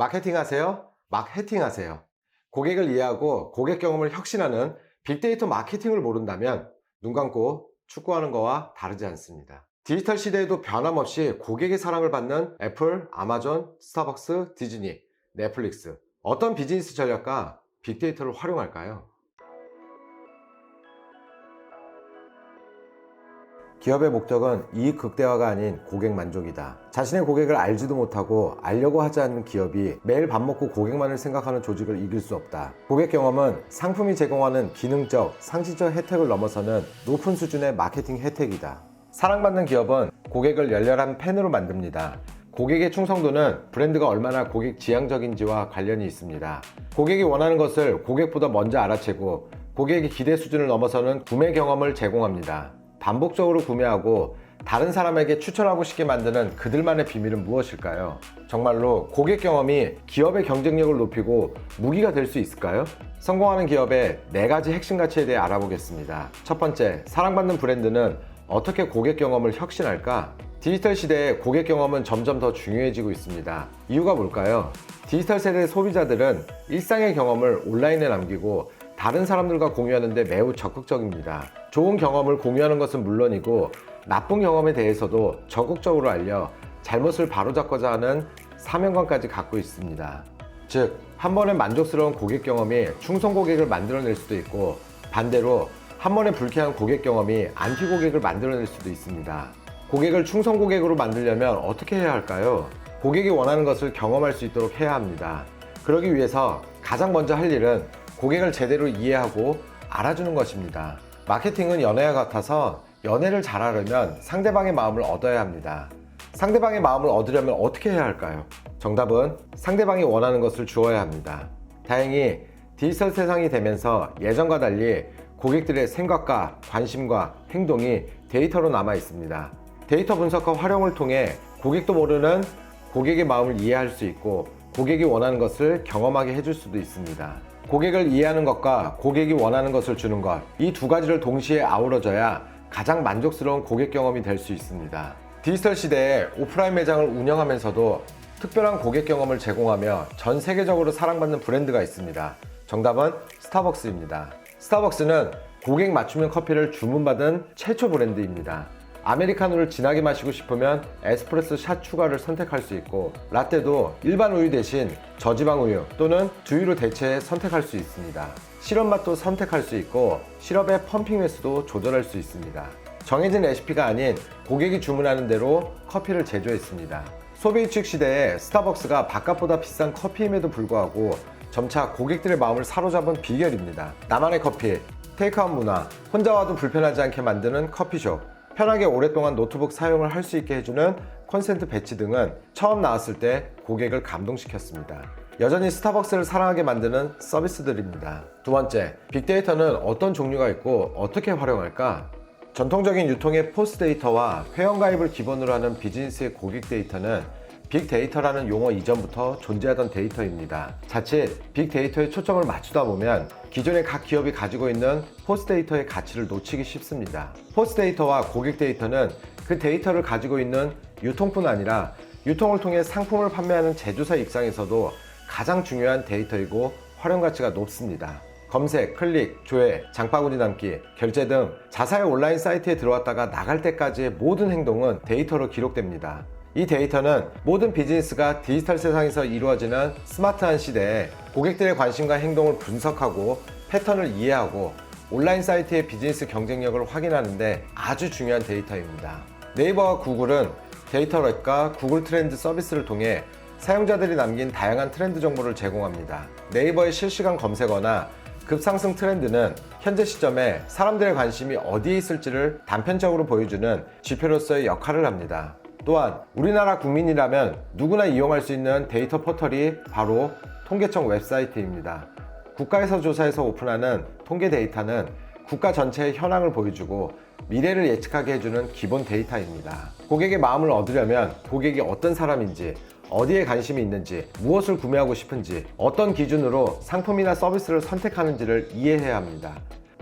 마케팅 하세요? 마케팅 하세요. 고객을 이해하고 고객 경험을 혁신하는 빅데이터 마케팅을 모른다면 눈 감고 축구하는 거와 다르지 않습니다. 디지털 시대에도 변함없이 고객의 사랑을 받는 애플, 아마존, 스타벅스, 디즈니, 넷플릭스. 어떤 비즈니스 전략과 빅데이터를 활용할까요? 기업의 목적은 이익 극대화가 아닌 고객 만족이다. 자신의 고객을 알지도 못하고 알려고 하지 않는 기업이 매일 밥 먹고 고객만을 생각하는 조직을 이길 수 없다. 고객 경험은 상품이 제공하는 기능적, 상시적 혜택을 넘어서는 높은 수준의 마케팅 혜택이다. 사랑받는 기업은 고객을 열렬한 팬으로 만듭니다. 고객의 충성도는 브랜드가 얼마나 고객 지향적인지와 관련이 있습니다. 고객이 원하는 것을 고객보다 먼저 알아채고 고객의 기대 수준을 넘어서는 구매 경험을 제공합니다. 반복적으로 구매하고 다른 사람에게 추천하고 싶게 만드는 그들만의 비밀은 무엇일까요? 정말로 고객 경험이 기업의 경쟁력을 높이고 무기가 될 수 있을까요? 성공하는 기업의 네 가지 핵심 가치에 대해 알아보겠습니다. 첫 번째, 사랑받는 브랜드는 어떻게 고객 경험을 혁신할까? 디지털 시대에 고객 경험은 점점 더 중요해지고 있습니다. 이유가 뭘까요? 디지털 세대 소비자들은 일상의 경험을 온라인에 남기고 다른 사람들과 공유하는데 매우 적극적입니다. 좋은 경험을 공유하는 것은 물론이고 나쁜 경험에 대해서도 적극적으로 알려 잘못을 바로잡고자 하는 사명감까지 갖고 있습니다. 즉, 한 번에 만족스러운 고객 경험이 충성 고객을 만들어낼 수도 있고 반대로 한 번에 불쾌한 고객 경험이 안티 고객을 만들어낼 수도 있습니다. 고객을 충성 고객으로 만들려면 어떻게 해야 할까요? 고객이 원하는 것을 경험할 수 있도록 해야 합니다. 그러기 위해서 가장 먼저 할 일은 고객을 제대로 이해하고 알아주는 것입니다. 마케팅은 연애와 같아서 연애를 잘하려면 상대방의 마음을 얻어야 합니다. 상대방의 마음을 얻으려면 어떻게 해야 할까요? 정답은 상대방이 원하는 것을 주어야 합니다. 다행히 디지털 세상이 되면서 예전과 달리 고객들의 생각과 관심과 행동이 데이터로 남아 있습니다. 데이터 분석과 활용을 통해 고객도 모르는 고객의 마음을 이해할 수 있고 고객이 원하는 것을 경험하게 해줄 수도 있습니다. 고객을 이해하는 것과 고객이 원하는 것을 주는 것, 이 두 가지를 동시에 아우러져야 가장 만족스러운 고객 경험이 될 수 있습니다. 디지털 시대에 오프라인 매장을 운영하면서도 특별한 고객 경험을 제공하며 전 세계적으로 사랑받는 브랜드가 있습니다. 정답은 스타벅스입니다. 스타벅스는 고객 맞춤형 커피를 주문받은 최초 브랜드입니다. 아메리카노를 진하게 마시고 싶으면 에스프레소 샷 추가를 선택할 수 있고 라떼도 일반 우유 대신 저지방 우유 또는 두유로 대체해 선택할 수 있습니다. 시럽 맛도 선택할 수 있고 시럽의 펌핑 횟수도 조절할 수 있습니다. 정해진 레시피가 아닌 고객이 주문하는 대로 커피를 제조했습니다. 소비 위축 시대에 스타벅스가 바깥보다 비싼 커피임에도 불구하고 점차 고객들의 마음을 사로잡은 비결입니다. 나만의 커피, 테이크아웃 문화, 혼자 와도 불편하지 않게 만드는 커피숍, 편하게 오랫동안 노트북 사용을 할 수 있게 해주는 콘센트 배치 등은 처음 나왔을 때 고객을 감동시켰습니다. 여전히 스타벅스를 사랑하게 만드는 서비스들입니다. 두 번째, 빅데이터는 어떤 종류가 있고 어떻게 활용할까? 전통적인 유통의 포스 데이터와 회원가입을 기본으로 하는 비즈니스의 고객 데이터는 빅데이터라는 용어 이전부터 존재하던 데이터입니다. 자칫 빅데이터에 초점을 맞추다 보면 기존의 각 기업이 가지고 있는 포스 데이터의 가치를 놓치기 쉽습니다. 포스 데이터와 고객 데이터는 그 데이터를 가지고 있는 유통뿐 아니라 유통을 통해 상품을 판매하는 제조사 입장에서도 가장 중요한 데이터이고 활용 가치가 높습니다. 검색, 클릭, 조회, 장바구니 담기, 결제 등 자사의 온라인 사이트에 들어왔다가 나갈 때까지의 모든 행동은 데이터로 기록됩니다. 이 데이터는 모든 비즈니스가 디지털 세상에서 이루어지는 스마트한 시대에 고객들의 관심과 행동을 분석하고 패턴을 이해하고 온라인 사이트의 비즈니스 경쟁력을 확인하는데 아주 중요한 데이터입니다. 네이버와 구글은 데이터랩과 구글 트렌드 서비스를 통해 사용자들이 남긴 다양한 트렌드 정보를 제공합니다. 네이버의 실시간 검색어나 급상승 트렌드는 현재 시점에 사람들의 관심이 어디에 있을지를 단편적으로 보여주는 지표로서의 역할을 합니다. 또한 우리나라 국민이라면 누구나 이용할 수 있는 데이터 포털이 바로 통계청 웹사이트입니다. 국가에서 조사해서 오픈하는 통계 데이터는 국가 전체의 현황을 보여주고 미래를 예측하게 해주는 기본 데이터입니다. 고객의 마음을 얻으려면 고객이 어떤 사람인지, 어디에 관심이 있는지, 무엇을 구매하고 싶은지, 어떤 기준으로 상품이나 서비스를 선택하는지를 이해해야 합니다.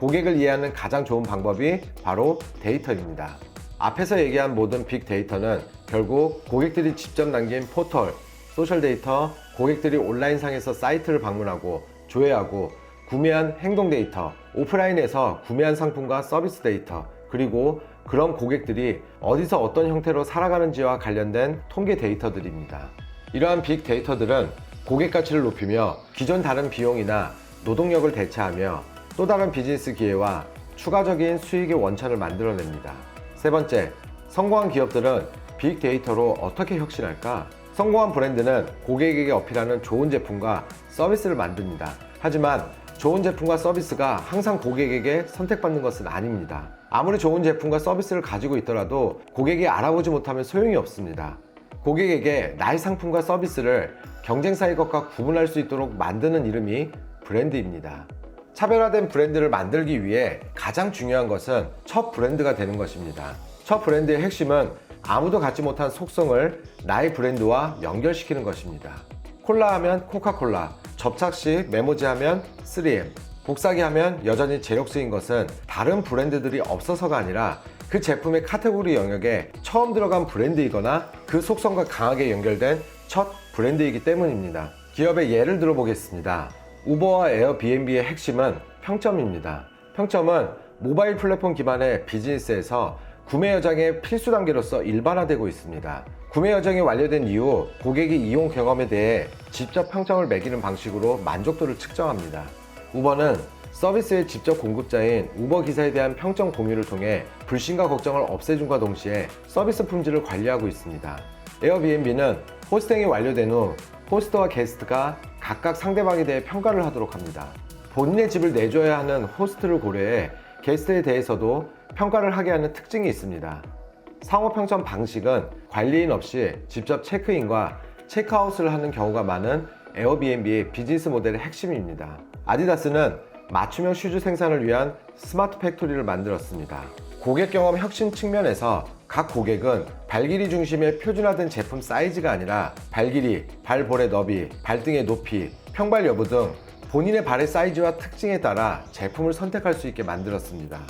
고객을 이해하는 가장 좋은 방법이 바로 데이터입니다. 앞에서 얘기한 모든 빅데이터는 결국 고객들이 직접 남긴 포털, 소셜 데이터, 고객들이 온라인상에서 사이트를 방문하고 조회하고 구매한 행동 데이터, 오프라인에서 구매한 상품과 서비스 데이터, 그리고 그런 고객들이 어디서 어떤 형태로 살아가는지와 관련된 통계 데이터들입니다. 이러한 빅 데이터들은 고객 가치를 높이며 기존 다른 비용이나 노동력을 대체하며 또 다른 비즈니스 기회와 추가적인 수익의 원천을 만들어냅니다. 세 번째, 성공한 기업들은 빅 데이터로 어떻게 혁신할까? 성공한 브랜드는 고객에게 어필하는 좋은 제품과 서비스를 만듭니다. 하지만 좋은 제품과 서비스가 항상 고객에게 선택받는 것은 아닙니다. 아무리 좋은 제품과 서비스를 가지고 있더라도 고객이 알아보지 못하면 소용이 없습니다. 고객에게 나의 상품과 서비스를 경쟁사의 것과 구분할 수 있도록 만드는 이름이 브랜드입니다. 차별화된 브랜드를 만들기 위해 가장 중요한 것은 첫 브랜드가 되는 것입니다. 첫 브랜드의 핵심은 아무도 갖지 못한 속성을 나의 브랜드와 연결시키는 것입니다. 콜라 하면 코카콜라, 접착 시 메모지 하면 3M, 복사기 하면 여전히 제력수인 것은 다른 브랜드들이 없어서가 아니라 그 제품의 카테고리 영역에 처음 들어간 브랜드이거나 그 속성과 강하게 연결된 첫 브랜드이기 때문입니다. 기업의 예를 들어보겠습니다. 우버와 에어비앤비의 핵심은 평점입니다. 평점은 모바일 플랫폼 기반의 비즈니스에서 구매 여정의 필수 단계로서 일반화되고 있습니다. 구매 여정이 완료된 이후 고객이 이용 경험에 대해 직접 평점을 매기는 방식으로 만족도를 측정합니다. 우버는 서비스의 직접 공급자인 우버 기사에 대한 평점 공유를 통해 불신과 걱정을 없애준과 동시에 서비스 품질을 관리하고 있습니다. 에어비앤비는 호스팅이 완료된 후 호스트와 게스트가 각각 상대방에 대해 평가를 하도록 합니다. 본인의 집을 내줘야 하는 호스트를 고려해 게스트에 대해서도 평가를 하게 하는 특징이 있습니다. 상호 평점 방식은 관리인 없이 직접 체크인과 체크아웃을 하는 경우가 많은 에어비앤비의 비즈니스 모델의 핵심입니다. 아디다스는 맞춤형 슈즈 생산을 위한 스마트 팩토리를 만들었습니다. 고객 경험 혁신 측면에서 각 고객은 발길이 중심의 표준화된 제품 사이즈가 아니라 발길이, 발볼의 너비, 발등의 높이, 평발 여부 등 본인의 발의 사이즈와 특징에 따라 제품을 선택할 수 있게 만들었습니다.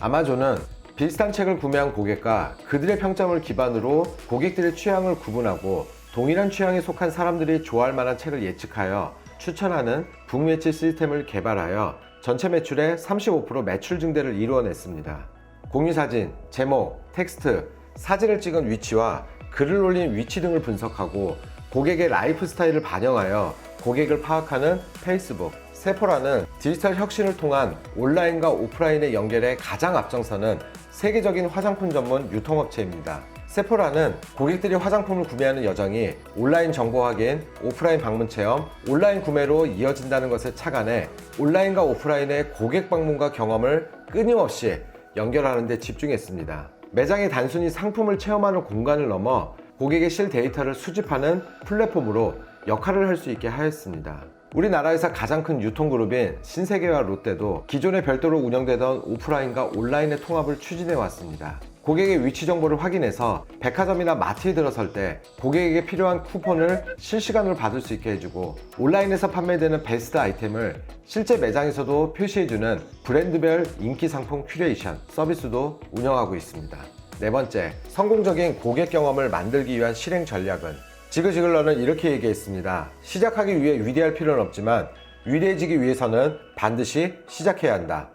아마존은 비슷한 책을 구매한 고객과 그들의 평점을 기반으로 고객들의 취향을 구분하고 동일한 취향에 속한 사람들이 좋아할 만한 책을 예측하여 추천하는 북매치 시스템을 개발하여 전체 매출의 35% 매출 증대를 이루어냈습니다. 공유사진, 제목, 텍스트, 사진을 찍은 위치와 글을 올린 위치 등을 분석하고 고객의 라이프 스타일을 반영하여 고객을 파악하는 페이스북, 세포라는 디지털 혁신을 통한 온라인과 오프라인의 연결에 가장 앞장서는 세계적인 화장품 전문 유통업체입니다. 세포라는 고객들이 화장품을 구매하는 여정이 온라인 정보 확인, 오프라인 방문 체험, 온라인 구매로 이어진다는 것에 착안해 온라인과 오프라인의 고객 방문과 경험을 끊임없이 연결하는 데 집중했습니다. 매장이 단순히 상품을 체험하는 공간을 넘어 고객의 실 데이터를 수집하는 플랫폼으로 역할을 할 수 있게 하였습니다. 우리나라에서 가장 큰 유통그룹인 신세계와 롯데도 기존에 별도로 운영되던 오프라인과 온라인의 통합을 추진해 왔습니다. 고객의 위치 정보를 확인해서 백화점이나 마트에 들어설 때 고객에게 필요한 쿠폰을 실시간으로 받을 수 있게 해주고 온라인에서 판매되는 베스트 아이템을 실제 매장에서도 표시해주는 브랜드별 인기 상품 큐레이션 서비스도 운영하고 있습니다. 네 번째, 성공적인 고객 경험을 만들기 위한 실행 전략은 지그지글러는 이렇게 얘기했습니다. 시작하기 위해 위대할 필요는 없지만 위대해지기 위해서는 반드시 시작해야 한다.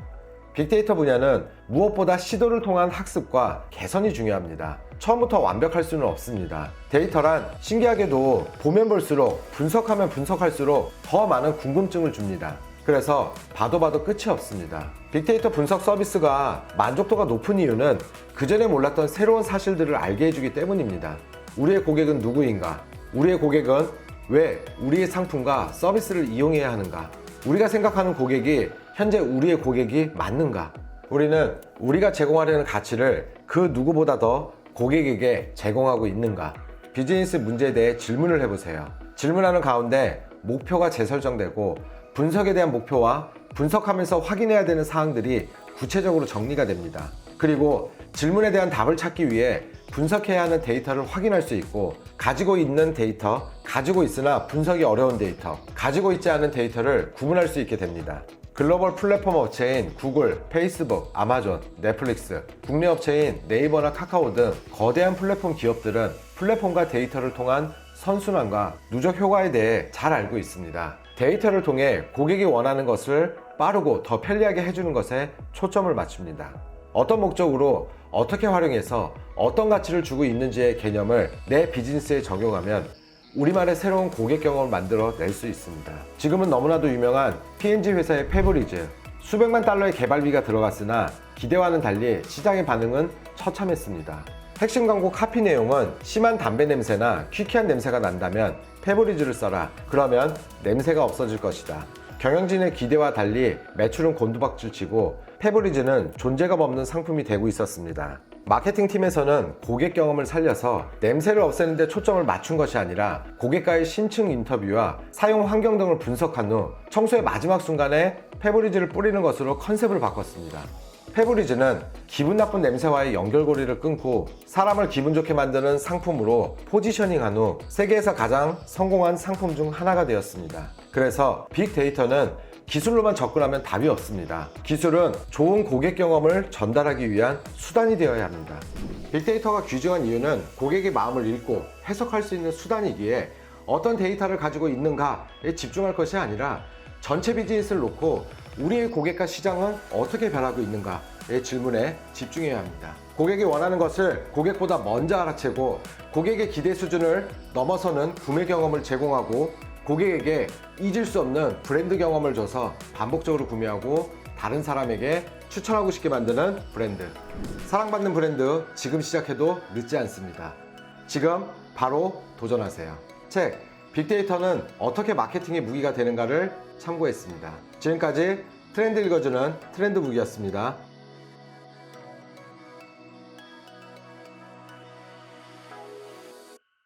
빅데이터 분야는 무엇보다 시도를 통한 학습과 개선이 중요합니다. 처음부터 완벽할 수는 없습니다. 데이터란 신기하게도 보면 볼수록 분석하면 분석할수록 더 많은 궁금증을 줍니다. 그래서 봐도 봐도 끝이 없습니다. 빅데이터 분석 서비스가 만족도가 높은 이유는 그전에 몰랐던 새로운 사실들을 알게 해주기 때문입니다. 우리의 고객은 누구인가? 우리의 고객은 왜 우리의 상품과 서비스를 이용해야 하는가? 우리가 생각하는 고객이 현재 우리의 고객이 맞는가? 우리는 우리가 제공하려는 가치를 그 누구보다 더 고객에게 제공하고 있는가? 비즈니스 문제에 대해 질문을 해보세요. 질문하는 가운데 목표가 재설정되고 분석에 대한 목표와 분석하면서 확인해야 되는 사항들이 구체적으로 정리가 됩니다. 그리고 질문에 대한 답을 찾기 위해 분석해야 하는 데이터를 확인할 수 있고 가지고 있는 데이터, 가지고 있으나 분석이 어려운 데이터, 가지고 있지 않은 데이터를 구분할 수 있게 됩니다. 글로벌 플랫폼 업체인 구글, 페이스북, 아마존, 넷플릭스, 국내 업체인 네이버나 카카오 등 거대한 플랫폼 기업들은 플랫폼과 데이터를 통한 선순환과 누적 효과에 대해 잘 알고 있습니다. 데이터를 통해 고객이 원하는 것을 빠르고 더 편리하게 해주는 것에 초점을 맞춥니다. 어떤 목적으로 어떻게 활용해서 어떤 가치를 주고 있는지의 개념을 내 비즈니스에 적용하면 우리만의 새로운 고객 경험을 만들어 낼 수 있습니다. 지금은 너무나도 유명한 P&G 회사의 페브리즈 수백만 달러의 개발비가 들어갔으나 기대와는 달리 시장의 반응은 처참했습니다. 핵심 광고 카피 내용은 심한 담배 냄새나 퀴퀴한 냄새가 난다면 페브리즈를 써라. 그러면 냄새가 없어질 것이다. 경영진의 기대와 달리 매출은 곤두박질 치고 페브리즈는 존재감 없는 상품이 되고 있었습니다. 마케팅 팀에서는 고객 경험을 살려서 냄새를 없애는데 초점을 맞춘 것이 아니라 고객과의 심층 인터뷰와 사용 환경 등을 분석한 후 청소의 마지막 순간에 페브리즈를 뿌리는 것으로 컨셉을 바꿨습니다. 페브리즈는 기분 나쁜 냄새와의 연결고리를 끊고 사람을 기분 좋게 만드는 상품으로 포지셔닝한 후 세계에서 가장 성공한 상품 중 하나가 되었습니다. 그래서 빅데이터는 기술로만 접근하면 답이 없습니다. 기술은 좋은 고객 경험을 전달하기 위한 수단이 되어야 합니다. 빅데이터가 귀중한 이유는 고객의 마음을 읽고 해석할 수 있는 수단이기에 어떤 데이터를 가지고 있는가에 집중할 것이 아니라 전체 비즈니스를 놓고 우리의 고객과 시장은 어떻게 변하고 있는가의 질문에 집중해야 합니다. 고객이 원하는 것을 고객보다 먼저 알아채고 고객의 기대 수준을 넘어서는 구매 경험을 제공하고 고객에게 잊을 수 없는 브랜드 경험을 줘서 반복적으로 구매하고 다른 사람에게 추천하고 싶게 만드는 브랜드. 사랑받는 브랜드 지금 시작해도 늦지 않습니다. 지금 바로 도전하세요. 책 빅데이터는 어떻게 마케팅의 무기가 되는가를 참고했습니다. 지금까지 트렌드 읽어주는 트렌드 북이었습니다.